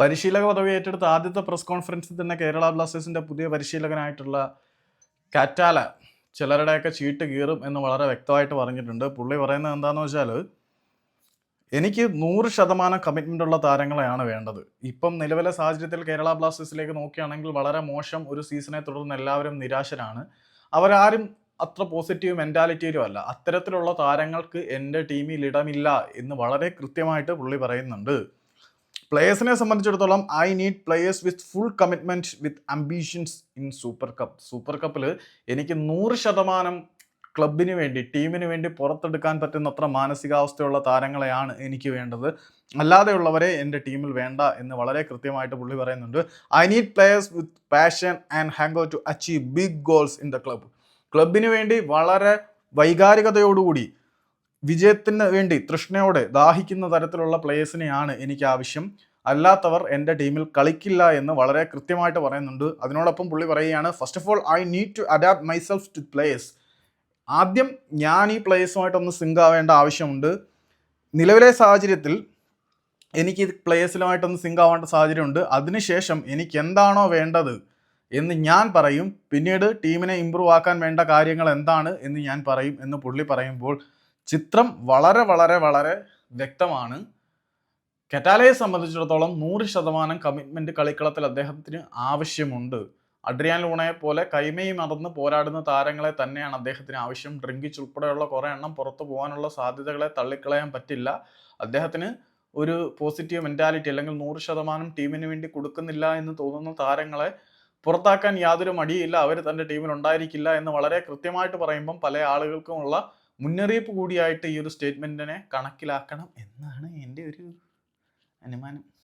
പരിശീലക പദവി ഏറ്റെടുത്ത ആദ്യത്തെ പ്രസ് കോൺഫറൻസിൽ തന്നെ കേരള ബ്ലാസ്റ്റേഴ്സിന്റെ പുതിയ പരിശീലകനായിട്ടുള്ള കാറ്റാല ചിലരുടെയൊക്കെ ചീട്ട് കീറും എന്ന് വളരെ വ്യക്തമായിട്ട് പറഞ്ഞിട്ടുണ്ട്. പുള്ളി പറയുന്നത് എന്താണെന്ന് വെച്ചാൽ എനിക്ക് നൂറ് ശതമാനം കമ്മിറ്റ്മെന്റ് ഉള്ള താരങ്ങളെയാണ് വേണ്ടത്. ഇപ്പം നിലവിലെ സാഹചര്യത്തിൽ കേരള ബ്ലാസ്റ്റേഴ്സിലേക്ക് നോക്കുകയാണെങ്കിൽ വളരെ മോശം ഒരു സീസണെ തുടർന്ന് എല്ലാവരും നിരാശരാണ്. അവരാരും അത്ര പോസിറ്റീവ് മെന്റാലിറ്റിയിലും അല്ല. അത്തരത്തിലുള്ള താരങ്ങൾക്ക് എന്റെ ടീമിൽ ഇടമില്ല എന്ന് വളരെ കൃത്യമായിട്ട് പുള്ളി പറയുന്നുണ്ട്. പ്ലേയേഴ്സിനെ സംബന്ധിച്ചിടത്തോളം I need players with full commitment with ambitions in super cup super കപ്പിൽ എനിക്ക് നൂറ് ശതമാനം ക്ലബിന് വേണ്ടി ടീമിന് വേണ്ടി പുറത്തെടുക്കാൻ പറ്റുന്നത്ര മാനസികാവസ്ഥയുള്ള താരങ്ങളെയാണ് എനിക്ക് വേണ്ടത്. അല്ലാതെയുള്ളവരെ എന്റെ ടീമിൽ വേണ്ട എന്ന് വളരെ കൃത്യമായിട്ട് പുള്ളി പറയുന്നുണ്ട്. I need players with passion and ഹാങ്കോ to achieve big goals in the club club വേണ്ടി വളരെ വൈകാരികതയോടുകൂടി വിജയത്തിന് വേണ്ടി തൃഷ്ണയോടെ ദാഹിക്കുന്ന തരത്തിലുള്ള പ്ലേയേഴ്സിനെയാണ് എനിക്ക് ആവശ്യം. അല്ലാത്തവർ എന്റെ ടീമിൽ കളിക്കില്ല എന്ന് വളരെ കൃത്യമായിട്ട് പറയുന്നുണ്ട്. അതിനോടൊപ്പം പുള്ളി പറയുകയാണ് first of all I need to adapt myself to players ആദ്യം ഞാൻ ഈ പ്ലേയേഴ്സുമായിട്ടൊന്ന് സിങ്ക് ആവേണ്ട ആവശ്യമുണ്ട്. നിലവിലെ സാഹചര്യത്തിൽ എനിക്ക് പ്ലേയേഴ്സിലുമായിട്ടൊന്ന് സിങ്ക് ആവേണ്ട സാഹചര്യമുണ്ട്. അതിനുശേഷം എനിക്ക് എന്താണോ വേണ്ടത് എന്ന് ഞാൻ പറയും. പിന്നീട് ടീമിനെ ഇമ്പ്രൂവ് ആക്കാൻ വേണ്ട കാര്യങ്ങൾ എന്താണ് എന്ന് ഞാൻ പറയും എന്ന് പുള്ളി പറയുമ്പോൾ ചിത്രം വളരെ വളരെ വളരെ വ്യക്തമാണ്. കെറ്റാലയെ സംബന്ധിച്ചിടത്തോളം നൂറ് ശതമാനം കമ്മിറ്റ്മെന്റ് കളിക്കളത്തിൽ അദ്ദേഹത്തിന് ആവശ്യമുണ്ട്. അഡ്രിയാൻ ലൂണയെ പോലെ കൈമയും മറന്ന് പോരാടുന്ന താരങ്ങളെ തന്നെയാണ് അദ്ദേഹത്തിന് ആവശ്യം. ഡ്രിങ്കിച്ച് ഉൾപ്പെടെയുള്ള കുറേ എണ്ണം പുറത്തു പോകാനുള്ള സാധ്യതകളെ തള്ളിക്കളയാൻ പറ്റില്ല. അദ്ദേഹത്തിന് ഒരു പോസിറ്റീവ് മെന്റാലിറ്റി അല്ലെങ്കിൽ നൂറ് ശതമാനം ടീമിന് വേണ്ടി കൊടുക്കുന്നില്ല എന്ന് തോന്നുന്ന താരങ്ങളെ പുറത്താക്കാൻ യാതൊരു മടിയില്ല അവർ തന്റെ ടീമിൽ ഉണ്ടായിരിക്കില്ല എന്ന് വളരെ കൃത്യമായിട്ട് പറയുമ്പം പല ആളുകൾക്കുമുള്ള മുന്നറിയിപ്പ് കൂടിയായിട്ട് ഈ ഒരു സ്റ്റേറ്റ്മെന്റിനെ കണക്കിലാക്കണം എന്നാണ് എന്റെ ഒരു അനുമാനം.